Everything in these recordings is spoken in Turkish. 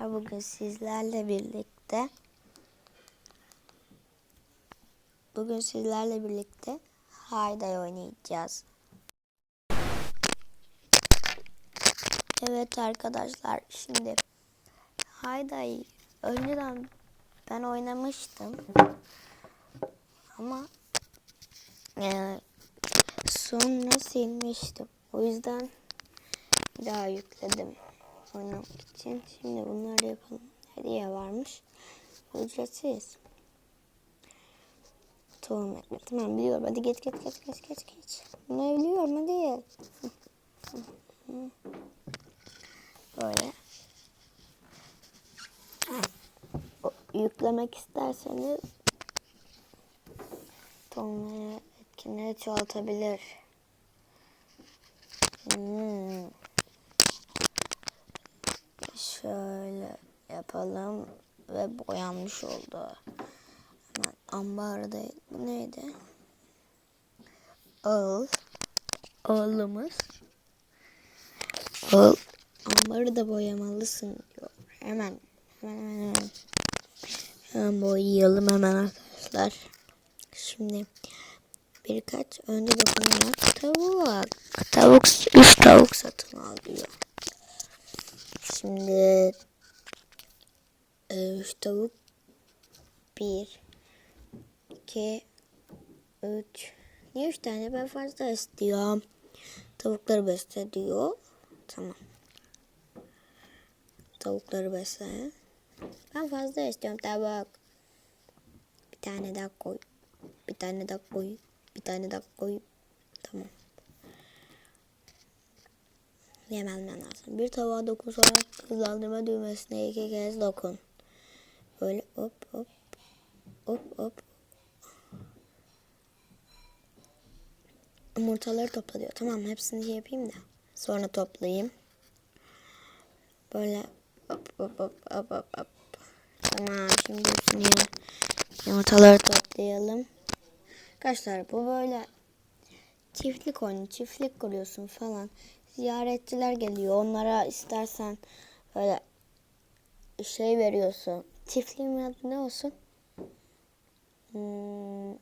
Bugün sizlerle birlikte Bugün sizlerle birlikte Hayday oynayacağız. Evet arkadaşlar şimdi Hayday önceden ben oynamıştım. Ama e, sonra silmiştim. O yüzden daha yükledim oynamak için. Şimdi bunları yapalım. Hediye varmış. Ücretsiz. Tohum ekme. Tamam biliyorum. Hadi geç geç geç geç geç geç. Bunu biliyorum hadi. Böyle. Yüklemek isterseniz tohumları etkinleri çoğaltabilir. Hmm. Şöyle yapalım ve boyanmış oldu. Hemen ambar değil. Bu neydi? Ağıl. Ağılımız. Ağıl. Ambarı da boyamalısın diyor. Hemen. Hemen hemen hemen. Hemen boyayalım hemen arkadaşlar. Şimdi birkaç önce dokunarak tavuk. Tavuk, üç tavuk satın al diyor. Şimdi e, üç tavuk. Bir iki üç. Niye üç tane? Ben fazla istiyorum. Tavukları besle diyor. Tamam. Tavukları besle. Ben fazla istiyorum. Tavuk bir tane daha koy. Bir tane daha koy. Bir tane daha koy. Tamam. Yemem lazım. Bir tavuğa dokun sonra hızlandırma düğmesine iki kez dokun. Böyle hop hop hop hop. Yumurtaları topla diyor. Tamam hepsini şey yapayım da. Sonra toplayayım. Böyle hop hop hop hop hop hop. Tamam şimdi hepsini yumurtaları toplayalım. Arkadaşlar bu böyle çiftlik oyunu. Çiftlik kuruyorsun falan. Ziyaretçiler geliyor. Onlara istersen böyle şey veriyorsun. Çiftliğin adı ne olsun? Hmm.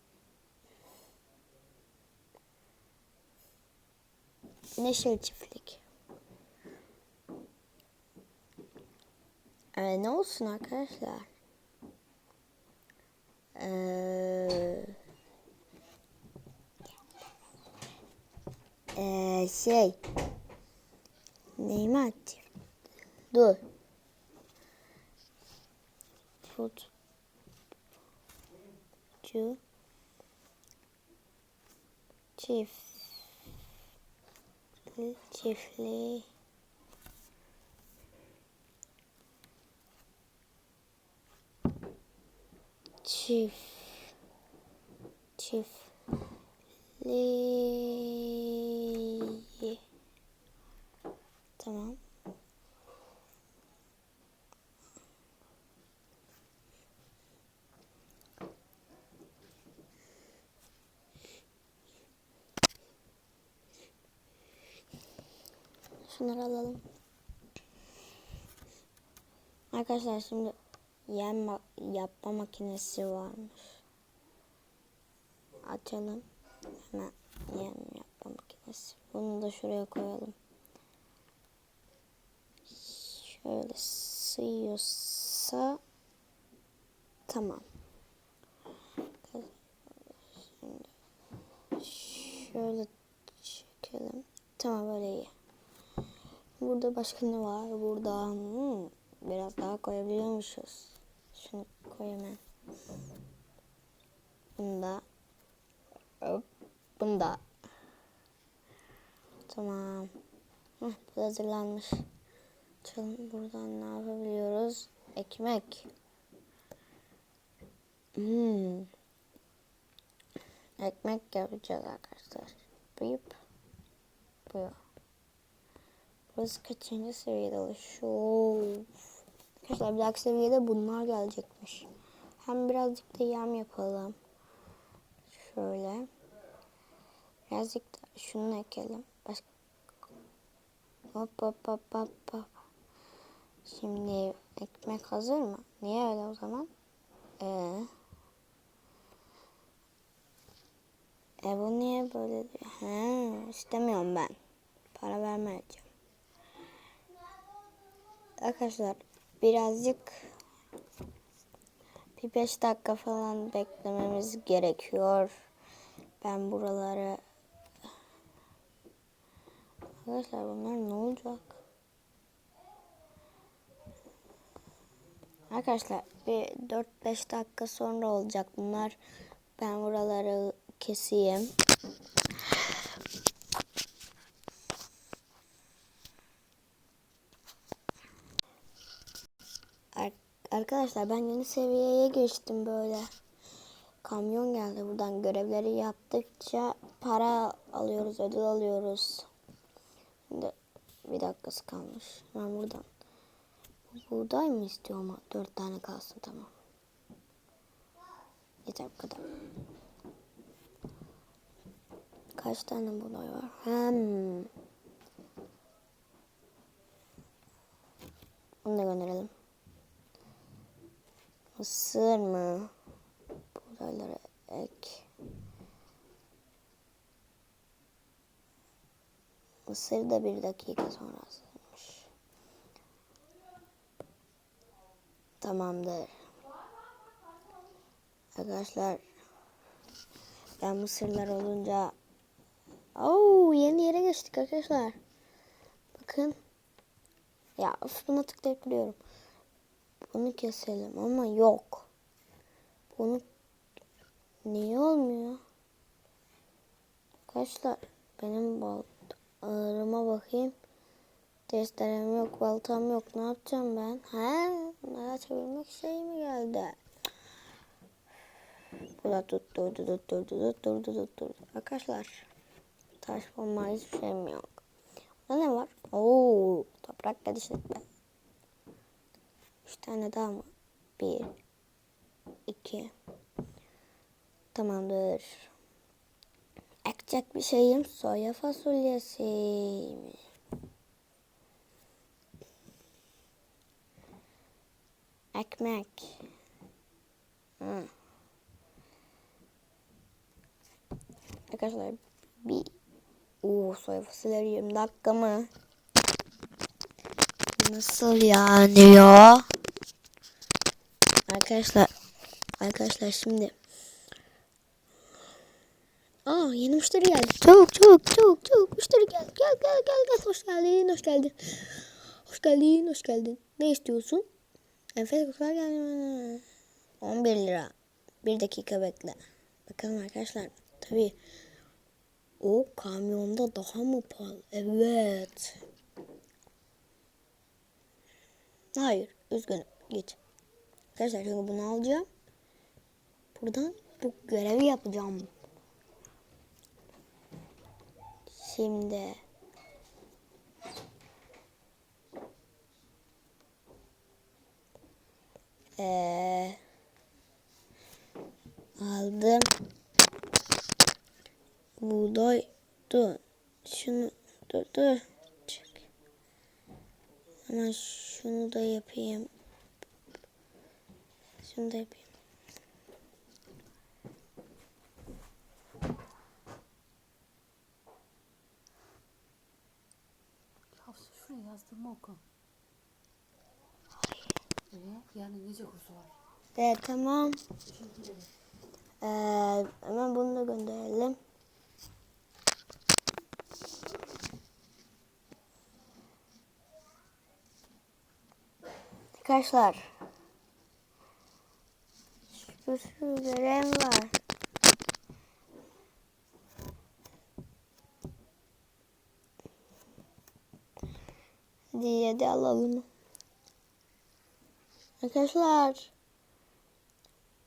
Neşeli çiftlik. Ee, ne olsun arkadaşlar? Ee, ee, şey. Atayım? Dur. Futcu çift çiftli çift çiftli Tamam. Şunları alalım. Arkadaşlar şimdi yem ma- yapma makinesi varmış. Açalım. Hemen yem yapma makinesi. Bunu da şuraya koyalım. Şöyle sığıyorsa tamam. Şimdi şöyle çekelim. Tamam böyle iyi. Burada başka ne var? Burada hmm, biraz daha koyabiliyormuşuz. Şunu koy hemen. Bunda. Hop. Bunda. Tamam. Heh, bu hazırlanmış. Açalım buradan ne yapabiliyoruz? Ekmek. Hmm. Ekmek yapacağız arkadaşlar. Buyup. Bu. Burası kaçıncı seviyede oluşuyor? Arkadaşlar bir dahaki seviyede bunlar gelecekmiş. Hem birazcık da yem yapalım. Şöyle. Birazcık da şunu ekelim. Başka Hop hop hop hop hop. Şimdi Ekmek hazır mı? Niye öyle o zaman? Ee, e bu niye böyle diyor? İstemiyorum ben. Para vermeyeceğim. Arkadaşlar birazcık bir beş dakika falan beklememiz gerekiyor. Ben buraları Arkadaşlar bunlar ne olacak? Arkadaşlar bir 4-5 dakika sonra olacak bunlar. Ben buraları keseyim. Arkadaşlar ben yeni seviyeye geçtim böyle. Kamyon geldi buradan görevleri yaptıkça para alıyoruz, ödül alıyoruz. Şimdi bir dakikası kalmış. Ben buradan buğday mı istiyor ama dört tane kalsın tamam. Yeter bu kadar. Kaç tane buğday var? Hem. Onu da gönderelim. Mısır mı? Buğdayları ek. Mısır da bir dakika sonra hazırmış. Tamamdır. Arkadaşlar ben mısırlar olunca Oo, yeni yere geçtik arkadaşlar. Bakın. Ya of, buna tıklayıp duruyorum. Bunu keselim ama yok. Bunu niye olmuyor? Arkadaşlar benim bal bakayım. Testerem yok, baltam yok. Ne yapacağım ben? He? Bunları açabilmek şey mi geldi? Bu da tutturdu, tutturdu, tutturdu, tutturdu. Arkadaşlar taş bomba hiçbir şeyim yok. Burada ne var? Oo, toprak geliştirdik ben. 3 tane daha mı? 1 2 Tamamdır. Ekecek bir şeyim soya fasulyesi. Ekmek. Hı. Arkadaşlar bir Uuu soya fasulyeleri 20 dakika mı? Nasıl yani ya? Arkadaşlar arkadaşlar şimdi Aa yeni müşteri geldi. Çabuk çabuk çabuk çabuk müşteri geldi. Gel gel gel gel. Hoş geldin hoş geldin. Hoş geldin hoş geldin. Ne istiyorsun? Enfes kokular geldi. 11 lira. Bir dakika bekle. Bakalım arkadaşlar. Tabii o kamyonda daha mı pahalı? Evet. Hayır. Üzgünüm. Git. Arkadaşlar şimdi bunu alacağım. Buradan bu görevi yapacağım. Şimdi. Ee, aldım. Buğday. Dur. Şunu dur dur. Çık. Hemen şunu da yapayım şunu da yapayım Hafsa şuraya yazdırma oku. Ee, yarın gece kursu var. evet tamam ee, hemen bunu da gönderelim Arkadaşlar bir sürü görev var. Hadi yedi alalım. Arkadaşlar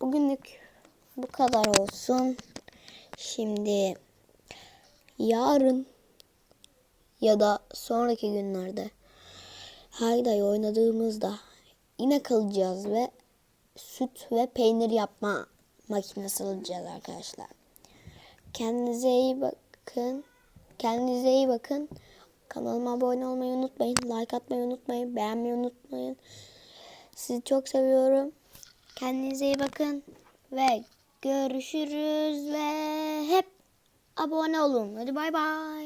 bugünlük bu kadar olsun. Şimdi yarın ya da sonraki günlerde Hayday oynadığımızda yine kalacağız ve süt ve peynir yapma makinesi alacağız arkadaşlar. Kendinize iyi bakın. Kendinize iyi bakın. Kanalıma abone olmayı unutmayın. Like atmayı unutmayın. Beğenmeyi unutmayın. Sizi çok seviyorum. Kendinize iyi bakın. Ve görüşürüz ve hep abone olun. Hadi bay bay.